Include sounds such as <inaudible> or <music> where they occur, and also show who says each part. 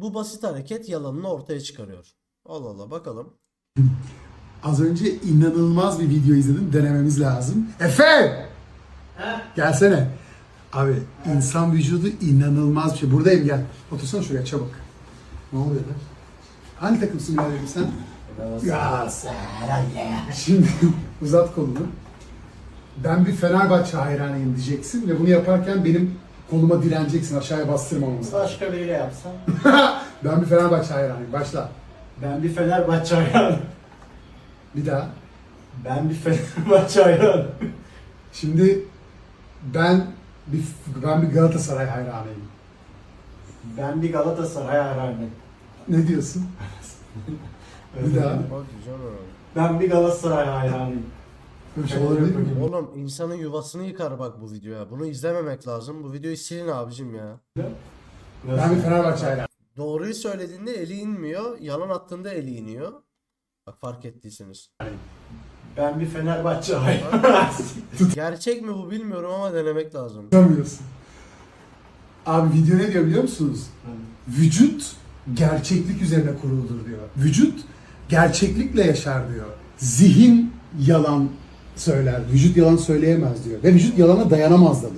Speaker 1: Bu basit hareket yalanını ortaya çıkarıyor. Allah Allah bakalım.
Speaker 2: Az önce inanılmaz bir video izledim. Denememiz lazım. Efe! Gelsene. Abi insan vücudu inanılmaz bir şey. Buradayım gel. Otursana şuraya çabuk. Ne oluyor lan? Hangi takımsın biraderim sen? Ya sen Şimdi <laughs> uzat kolunu. Ben bir Fenerbahçe hayranıyım diyeceksin ve bunu yaparken benim koluma direneceksin aşağıya bastırmamamız.
Speaker 3: Başka biriyle yapsam. <laughs>
Speaker 2: Ben bir Fenerbahçe hayranıyım. Başla.
Speaker 3: Ben bir Fenerbahçe hayranım.
Speaker 2: Bir daha.
Speaker 3: Ben bir Fenerbahçe hayranım.
Speaker 2: Şimdi ben bir ben bir Galatasaray hayranıyım.
Speaker 3: Ben bir Galatasaray hayranıyım.
Speaker 2: Ne diyorsun? <laughs> Bir daha.
Speaker 3: Ben bir Galatasaray hayranıyım.
Speaker 2: Böyle şey olabilir mi?
Speaker 1: Oğlum insanın yuvasını yıkar bak bu video ya. Bunu izlememek lazım. Bu videoyu silin abicim ya.
Speaker 2: Ben bir Fenerbahçe hayranıyım.
Speaker 1: Doğruyu söylediğinde eli inmiyor. Yalan attığında eli iniyor. Bak fark ettiyseniz.
Speaker 3: Ben bir Fenerbahçe. <laughs>
Speaker 1: Gerçek mi bu bilmiyorum ama denemek lazım.
Speaker 2: Tutamıyorsun. Abi video ne diyor biliyor musunuz? Vücut gerçeklik üzerine kuruludur diyor. Vücut gerçeklikle yaşar diyor. Zihin yalan söyler. Vücut yalan söyleyemez diyor. Ve vücut yalana dayanamaz da.